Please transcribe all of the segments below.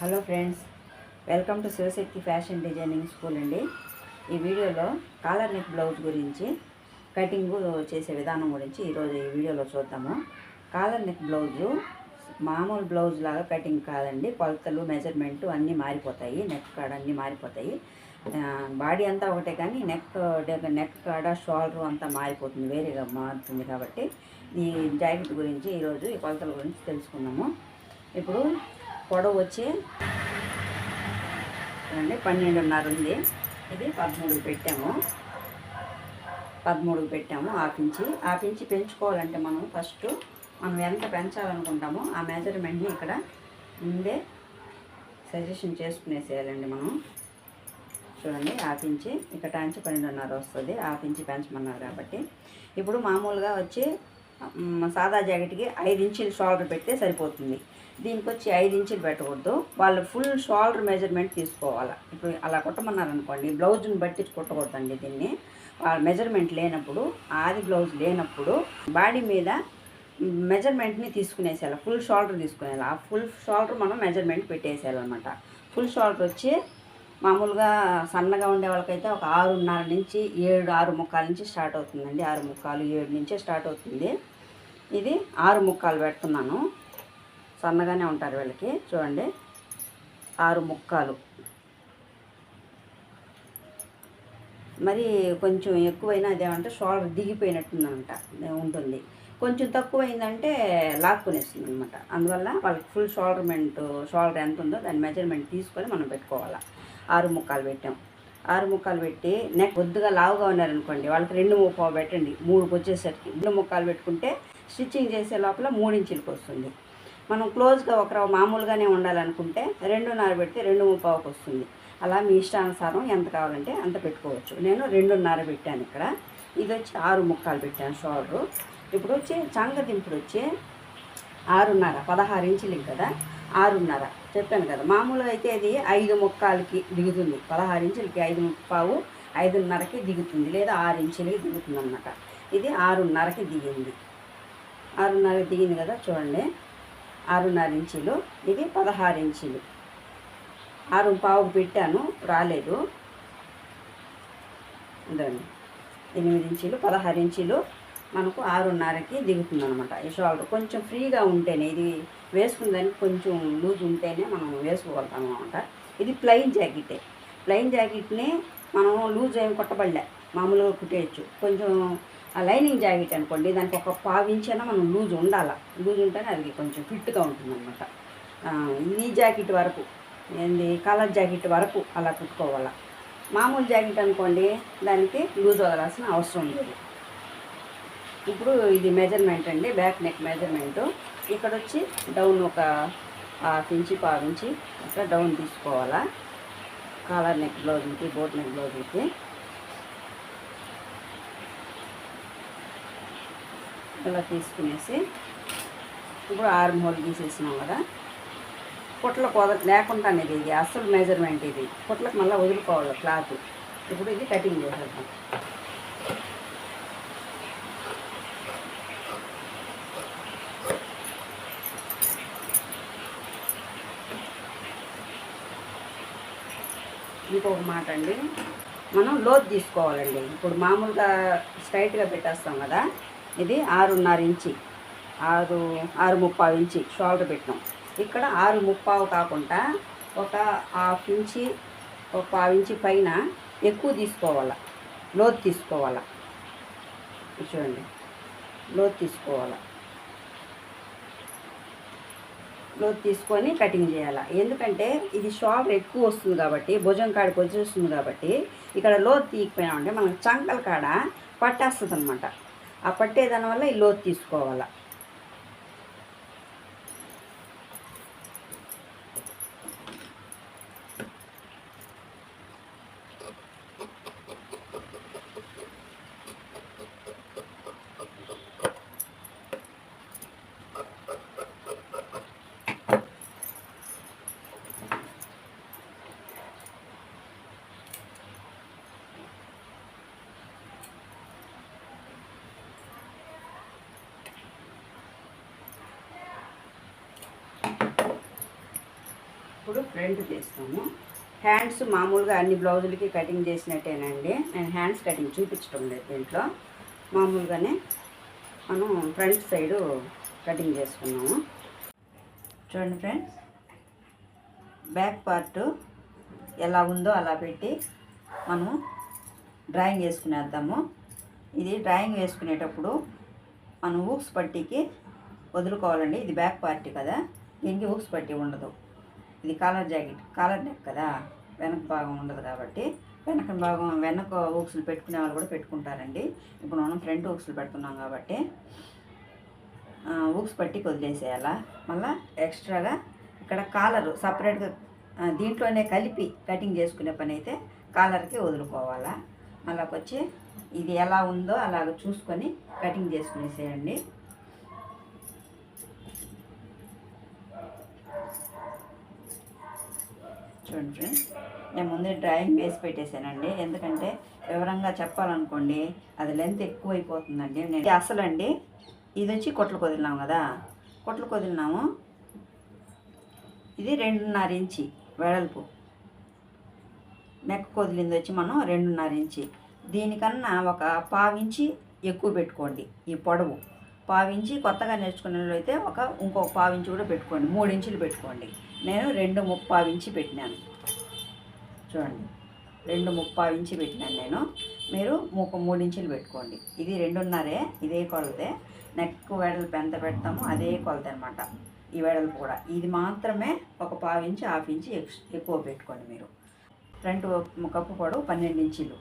Hello friends welcome to Shivashakti fashion designing school అండి. ఈ వీడియోలో కాలర్ నెక్ బ్లౌజ్ గురించి కటింగ్ చేసే విధానం గురించి ఈరోజు ఈ వీడియోలో చూద్దాము. కాలర్ నెక్ బ్లౌజు మామూలు బ్లౌజ్ లాగా కటింగ్ కాదండి. కొలతలు మెజర్మెంట్ అన్నీ మారిపోతాయి. నెక్ కాడ అన్నీ మారిపోతాయి. బాడీ అంతా ఒకటే కానీ నెక్ నెక్ కాడ షోల్డర్ అంతా మారిపోతుంది. వేరేగా మారుతుంది కాబట్టి ఈ జాకెట్ గురించి ఈరోజు ఈ కొలతల గురించి తెలుసుకున్నాము ఇప్పుడు పొడవు వచ్చి చూడండి పన్నెండున్నర ఉంది. ఇది పదమూడుకి పెట్టాము. పదమూడుకి పెట్టాము ఆపించి ఆపించి పెంచుకోవాలంటే మనం ఫస్ట్ మనం ఎంత పెంచాలనుకుంటామో ఆ మెజర్మెంట్ని ఇక్కడ ముందే సజెషన్ చేసుకునేసేయాలండి మనం. చూడండి ఆపించి ఇక్కడ నుంచి పన్నెండున్నర వస్తుంది. ఆపించి పెంచమన్నారు కాబట్టి. ఇప్పుడు మామూలుగా వచ్చి సాదా జాకెట్కి ఐదు ఇంచులు షోల్డర్ పెడితే సరిపోతుంది. దీనికి వచ్చి ఐదు ఇంచులు పెట్టకూడదు. వాళ్ళు ఫుల్ షోల్డర్ మెజర్మెంట్ తీసుకోవాలి. ఇప్పుడు అలా కుట్టమన్నారు అనుకోండి బ్లౌజ్ని బట్టి కుట్టకూడదండి దీన్ని. వాళ్ళ మెజర్మెంట్ లేనప్పుడు ఆది బ్లౌజ్ లేనప్పుడు బాడీ మీద మెజర్మెంట్ని తీసుకునేసేయాలి ఫుల్ షోల్డర్ తీసుకునేయాలి. ఆ ఫుల్ షోల్డర్ మనం మెజర్మెంట్ పెట్టేసేయాలన్నమాట. ఫుల్ షోల్డర్ వచ్చి మామూలుగా సన్నగా ఉండే వాళ్ళకైతే ఒక ఆరున్నర నుంచి ఏడు ఆరు ముక్కాల నుంచి స్టార్ట్ అవుతుందండి. ఆరు ముక్కాలు ఏడు నుంచే స్టార్ట్ అవుతుంది. ఇది ఆరు ముక్కాలు పెడుతున్నాను. సన్నగానే ఉంటారు వీళ్ళకి. చూడండి. ఆరు ముక్కాలు. మరి కొంచెం ఎక్కువైనా అదేమంటే షోల్డర్ దిగిపోయినట్టుందనమాట. ఉంటుంది. కొంచెం తక్కువైందంటే లాక్కునేస్తుంది అనమాట అందువల్ల వాళ్ళకి ఫుల్ షోల్డర్మెంట్ షోల్డర్ ఎంత ఉందో దాని మెజర్మెంట్ తీసుకొని మనం పెట్టుకోవాలి. ఆరు ముక్కలు పెట్టాం. ఆరు ముక్కలు పెట్టి నెక్ కొద్దిగా లావుగా ఉన్నారనుకోండి వాళ్ళకి రెండు ముప్పావు పెట్టండి. మూడుకు వచ్చేసరికి రెండు ముక్కలు పెట్టుకుంటే స్టిచ్చింగ్ చేసే లోపల మూడించులకి వస్తుంది. మనం క్లోజ్గా ఒక మామూలుగానే ఉండాలనుకుంటే రెండున్నర పెడితే రెండు ముప్పావుకి వస్తుంది అలా మీ ఇష్టానుసారం ఎంత కావాలంటే అంత పెట్టుకోవచ్చు. నేను రెండున్నర పెట్టాను ఇక్కడ. ఇది వచ్చి ఆరు ముక్కలు పెట్టాను షోల్డరు. ఇప్పుడు వచ్చి చంగ దింపుడు వచ్చి ఆరున్నర పదహారు ఇంచులకి కదా? ఆరున్నర చెప్పాను కదా. మామూలుగా అయితే అది ఐదు ముక్కాలకి దిగుతుంది. పదహారు ఇంచులకి ఐదు ముప్పావు ఐదున్నరకి దిగుతుంది లేదా ఆరు ఇంచులకి దిగుతుంది అన్నమాట ఇది ఆరున్నరకి దిగింది. ఆరున్నరకి దిగింది కదా చూడండి. ఆరున్నర ఇంచులు ఇది పదహారు ఇంచులు. ఆరు పావుకు పెట్టాను రాలేదు. ఇదండి ఎనిమిది ఇంచులు పదహారు ఇంచులు మనకు ఆరున్నరకి దిగుతుంది అనమాట ఈ షోల్డర్ కొంచెం ఫ్రీగా ఉంటేనే ఇది వేసుకుందానికి కొంచెం లూజ్ ఉంటేనే మనం వేసుకోగలుగుతాం అనమాట ఇది ప్లెయిన్ జాకెటే. ప్లెయిన్ జాకెట్ని మనం లూజ్ ఏమి కొట్టబడలే. మామూలుగా కుట్టేయచ్చు. కొంచెం ఆ లైనింగ్ జాకెట్ అనుకోండి దానికి ఒక పావించైనా మనం లూజ్ ఉండాలి? లూజ్ ఉంటేనే అది కొంచెం ఫిట్గా ఉంటుంది అనమాట జాకెట్ వరకు ఏంది కలర్ జాకెట్ వరకు అలా కుట్టుకోవాలి. మామూలు జాకెట్ అనుకోండి దానికి లూజ్ వదలాల్సిన అవసరం లేదు. ఇప్పుడు ఇది మెజర్మెంట్ అండి బ్యాక్ నెక్ మెజర్మెంటు. ఇక్కడ వచ్చి డౌన్ ఒక హాఫ్ ఇంచి పావు ఇంచి అట్లా డౌన్ తీసుకోవాలా. కాలర్ నెక్ బ్లౌజ్కి బోట్ నెక్ బ్లౌజ్కి. ఇలా తీసుకునేసి ఇప్పుడు ఆర్మ్ హోల్ తీసేసినాం కదా. పుట్ల కోద లేకుండా అనేది ఇది అసలు మెజర్మెంట్ ఇది. పుట్లకు మళ్ళీ వదులుకోవాలి క్లాత్. ఇప్పుడు ఇది కటింగ్ చేసేద్దాం. ఇంకొక మాట అండి. మనం లోతు తీసుకోవాలండి. ఇప్పుడు మామూలుగా స్ట్రైట్గా పెట్టేస్తాం కదా. ఇది ఆరున్నర ఇంచి. ఆరు ఆరు ముప్పావు ఇంచి షోల్డర్ పెట్టినాం. ఇక్కడ ఆరు ముప్పావు కాకుండా ఒక హాఫ్ ఇంచి ఒక పావు ఇంచి పైన ఎక్కువ తీసుకోవాలా. లోతు తీసుకోవాలా. చూడండి. లోతు తీసుకోవాలా. లోతు తీసుకొని కటింగ్ చేయాలి. ఎందుకంటే ఇది షోల్డర్ ఎక్కువ వస్తుంది కాబట్టి భుజం కాడికి వచ్చేస్తుంది కాబట్టి ఇక్కడ లోతు తీయకపోయినామంటే మనకు చంకల కాడ పట్టేస్తుంది అనమాట ఆ పట్టేదాని వల్ల ఈ లోతు తీసుకోవాలి. ఇప్పుడు ఫ్రంట్ చేస్తాము. హ్యాండ్స్ మామూలుగా అన్ని బ్లౌజులకి కటింగ్ చేసినట్టేనండి. నేను హ్యాండ్స్ కటింగ్ చూపించడం లేదు దీంట్లో. మామూలుగానే మనం ఫ్రంట్ సైడు కటింగ్ చేసుకున్నాము. చూడండి ఫ్రెండ్స్ బ్యాక్ పార్ట్ ఎలా ఉందో అలా పెట్టి మనము డ్రాయింగ్ వేసుకునేద్దాము. ఇది డ్రాయింగ్ వేసుకునేటప్పుడు మనం ఊక్స్ పట్టీకి వదులుకోవాలండి. ఇది బ్యాక్ పార్టీ కదా. దీనికి ఊక్స్ పట్టీ ఉండదు. ఇది కాలర్ జాకెట్ కాలర్ నెక్ కదా? వెనక భాగం ఉండదు కాబట్టి వెనక భాగం వెనక ఊక్సులు పెట్టుకునే వాళ్ళు కూడా పెట్టుకుంటారండి. ఇప్పుడు మనం ఫ్రంట్ ఊక్సులు పెడుతున్నాం కాబట్టి ఊక్స్ పట్టి వదిలేసేయాలా మళ్ళీ ఎక్స్ట్రాగా ఇక్కడ కాలరు సపరేట్గా దీంట్లోనే కలిపి కటింగ్ చేసుకునే పని అయితే కాలర్కి వదులుకోవాలా? మళ్ళాకొచ్చి వచ్చి ఇది ఎలా ఉందో అలాగ చూసుకొని కటింగ్ చేసుకునేసేయండి. చూడండి ఫ్రెండ్స్. నేను ముందే డ్రాయింగ్ వేసి పెట్టేశానండి. ఎందుకంటే వివరంగా చెప్పాలనుకోండి అది లెంత్ ఎక్కువ అయిపోతుందండి నేను అసలు అండి ఇది వచ్చి కొట్లు కొదిలినాము కదా. కొట్లు కొదిలినాము. ఇది రెండున్నర ఇంచి వెడల్పు. నెక్ కొదిలింది వచ్చి మనం రెండున్నర ఇంచి. దీనికన్నా ఒక పావించి ఎక్కువ పెట్టుకోండి ఈ పొడవు. పావించి కొత్తగా నేర్చుకునే అయితే ఒక ఇంకొక పావించి కూడా పెట్టుకోండి. మూడు ఇంచులు పెట్టుకోండి. నేను రెండు ముప్పావు ఇంచి పెట్టినాను. చూడండి రెండు ముప్పావు ఇంచి పెట్టినాను నేను. మీరు ఒక మూడు ఇంచులు పెట్టుకోండి. ఇది రెండున్నరే ఇదే కొలతే నెక్ వెడల్పు ఎంత పెడతామో అదే కొలత అనమాట ఈ వెడల్పు కూడా. ఇది మాత్రమే ఒక పావు ఇంచి హాఫ్ ఇంచి ఎక్స్ ఎక్కువ పెట్టుకోండి మీరు. ఫ్రంట్ కప్పు పొడవు పన్నెండు ఇంచులు.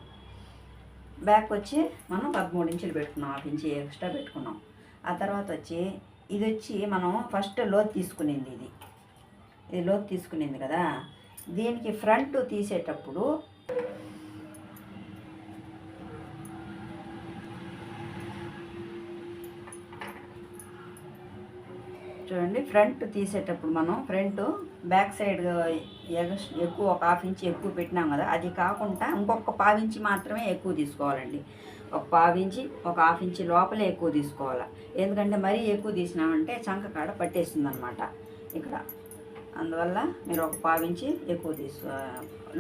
బ్యాక్ వచ్చి మనం పదమూడు ఇంచులు పెట్టుకున్నాం హాఫ్ ఇంచి ఎక్స్ట్రా పెట్టుకున్నాం. ఆ తర్వాత వచ్చి ఇది వచ్చి మనం ఫస్ట్ లోతు తీసుకునేది ఇది. ఇది లోతు తీసుకునేది కదా. దీనికి ఫ్రంట్ తీసేటప్పుడు చూడండి ఫ్రంట్ తీసేటప్పుడు మనం ఫ్రంట్ బ్యాక్ సైడ్ ఎగస్- ఎక్కువ ఒక హాఫ్ ఇంచ్ ఎక్కువ పెట్టినాం కదా. అది కాకుండా ఇంకొక పావు మాత్రమే ఎక్కువ తీసుకోవాలండి. ఒక పావు ఇంచి ఒక హాఫ్ ఇంచి లోపలే ఎక్కువ తీసుకోవాలి. ఎందుకంటే మరీ ఎక్కువ తీసినామంటే చంక కాడ పట్టేస్తుంది అనమాట ఇక్కడ అందువల్ల మీరు ఒక పావించి ఎక్కువ తీసు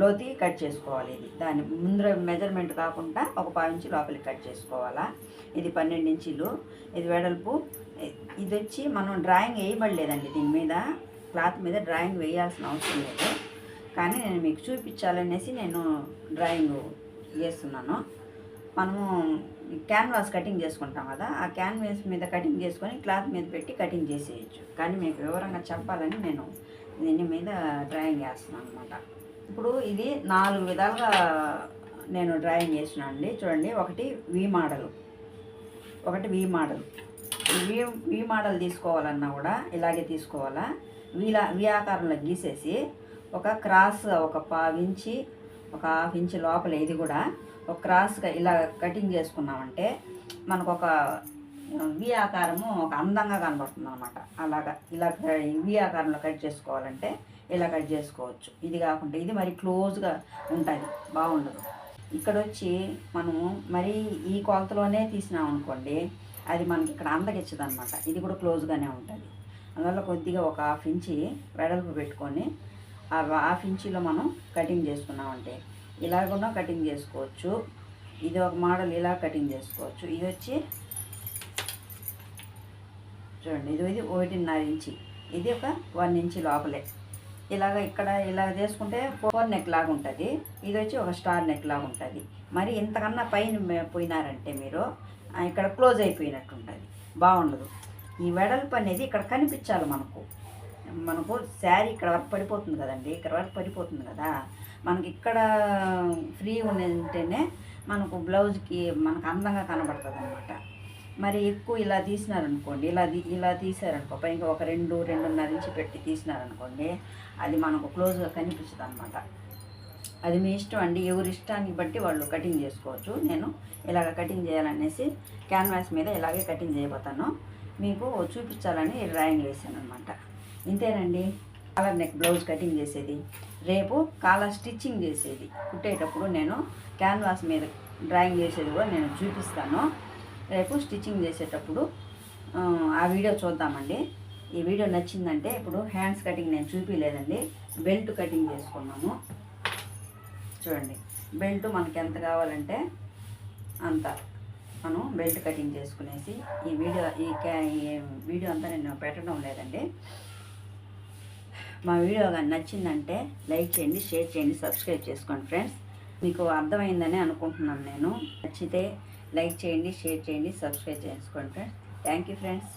లోతి కట్ చేసుకోవాలి ఇది. దాని ముందర మెజర్మెంట్ కాకుండా ఒక పావించి లోపలికి కట్ చేసుకోవాలా. ఇది పన్నెండు ఇంచీలు. ఇది వెడల్పు ఇది వచ్చి మనం డ్రాయింగ్ వేయబడలేదండి దీని మీద. క్లాత్ మీద డ్రాయింగ్ వేయాల్సిన అవసరం లేదు. కానీ నేను మీకు చూపించాలనేసి నేను డ్రాయింగ్ వేస్తున్నాను మనము క్యాన్వాస్ కటింగ్ చేసుకుంటాం కదా. ఆ క్యాన్వాస్ మీద కటింగ్ చేసుకొని క్లాత్ మీద పెట్టి కటింగ్ చేసేయచ్చు. కానీ మీకు వివరంగా చెప్పాలని నేను దీని మీద డ్రాయింగ్ వేస్తున్నాను అనమాట ఇప్పుడు ఇది నాలుగు విధాలుగా నేను డ్రాయింగ్ చేసినా అండి. చూడండి ఒకటి వి మోడల్ ఒకటి వి మోడల్ వి వి మోడల్ తీసుకోవాలన్నా కూడా ఇలాగే తీసుకోవాలా? వీలా వి ఆకారంలో గీసేసి ఒక క్రాస్ ఒక పావించి ఒక హాఫ్ ఇంచ్ లోపల ఇది కూడా ఒక క్రాస్గా ఇలా కటింగ్ చేసుకున్నామంటే మనకు ఒక వి ఆకారము ఒక అందంగా కనబడుతుంది అనమాట అలాగా ఇలా వి ఆకారంలో కట్ చేసుకోవాలంటే ఇలా కట్ చేసుకోవచ్చు. ఇది కాకుండా ఇది మరి క్లోజ్గా ఉంటుంది బాగుండదు. ఇక్కడ వచ్చి మనము మరి ఈ కొలతలోనే తీసినాం అనుకోండి అది మనకి ఇక్కడ అందకిచ్చదు అనమాట ఇది కూడా క్లోజ్గానే ఉంటుంది. అందువల్ల కొద్దిగా ఒక హాఫ్ ఇంచి వెడల్పు పెట్టుకొని ఆ హాఫ్ ఇంచీలో మనం కటింగ్ చేసుకున్నామంటే ఇలా కూడా కటింగ్ చేసుకోవచ్చు. ఇది ఒక మోడల్ ఇలా కటింగ్ చేసుకోవచ్చు. ఇది వచ్చి చూడండి ఇది ఇది ఒకటిన్నర ఇంచి. ఇది ఒక వన్ ఇంచి లోపలే. ఇలాగ ఇక్కడ ఇలా చేసుకుంటే ఫోర్ నెక్ లాగా ఉంటుంది. ఇది వచ్చి ఒక స్టార్ నెక్ లాగా ఉంటుంది. మరి ఇంతకన్నా పైన పోయినారంటే మీరు ఇక్కడ క్లోజ్ అయిపోయినట్టు ఉంటుంది బాగుండదు. ఈ వెడల్పు అనేది ఇక్కడ కనిపించాలి మనకు. మనకు శారీ ఇక్కడ వరకు పడిపోతుంది కదండి. ఇక్కడ వరకు పడిపోతుంది కదా. మనకి ఇక్కడ ఫ్రీ ఉంటేనే మనకు బ్లౌజ్కి మనకు అందంగా కనబడుతుంది అనమాట మరి ఎక్కువ ఇలా తీసినారనుకోండి ఇలా ఇలా తీసారనుకో పైగా ఒక రెండు రెండున్నర ఇంచి పెట్టి తీసినారనుకోండి అది మనకు క్లోజ్గా కనిపిస్తుంది అనమాట అది మీ ఇష్టం అండి ఎవరి ఇష్టాన్ని బట్టి వాళ్ళు కటింగ్ చేసుకోవచ్చు. నేను ఇలాగ కటింగ్ చేయాలనేసి క్యాన్వాస్ మీద ఇలాగే కటింగ్ చేయబోతాను. మీకు చూపించాలని డ్రాయింగ్ వేసాను అనమాట ఇంతేనండి? కాలర్ నెక్ బ్లౌజ్ కటింగ్ చేసేది. రేపు కాలర్ స్టిచ్చింగ్ చేసేది. కుట్టేటప్పుడు నేను క్యాన్వాస్ మీద డ్రాయింగ్ చేసేది కూడా నేను చూపిస్తాను. రేపు స్టిచ్చింగ్ చేసేటప్పుడు ఆ, వీడియో చూద్దామండి. ఈ వీడియో నచ్చిందంటే ఇప్పుడు హ్యాండ్స్ కటింగ్ నేను చూపించలేదండి బెల్ట్ కటింగ్ చేసుకున్నాము. చూడండి బెల్ట్ మనకి ఎంత కావాలంటే అంత మనం బెల్ట్ కటింగ్ చేసుకునేసి ఈ వీడియో ఈ క్యా ఈ వీడియో అంతా నేను పెట్టడం లేదండి. మా వీడియో కానీ నచ్చిందంటే లైక్ చేయండి షేర్ చేయండి సబ్స్క్రైబ్ చేసుకోండి ఫ్రెండ్స్. మీకు అర్థమైందని అనుకుంటున్నాను నేను. నచ్చితే లైక్ చేయండి షేర్ చేయండి సబ్స్క్రైబ్ చేసుకోండి ఫ్రెండ్స్ థ్యాంక్ యూ ఫ్రెండ్స్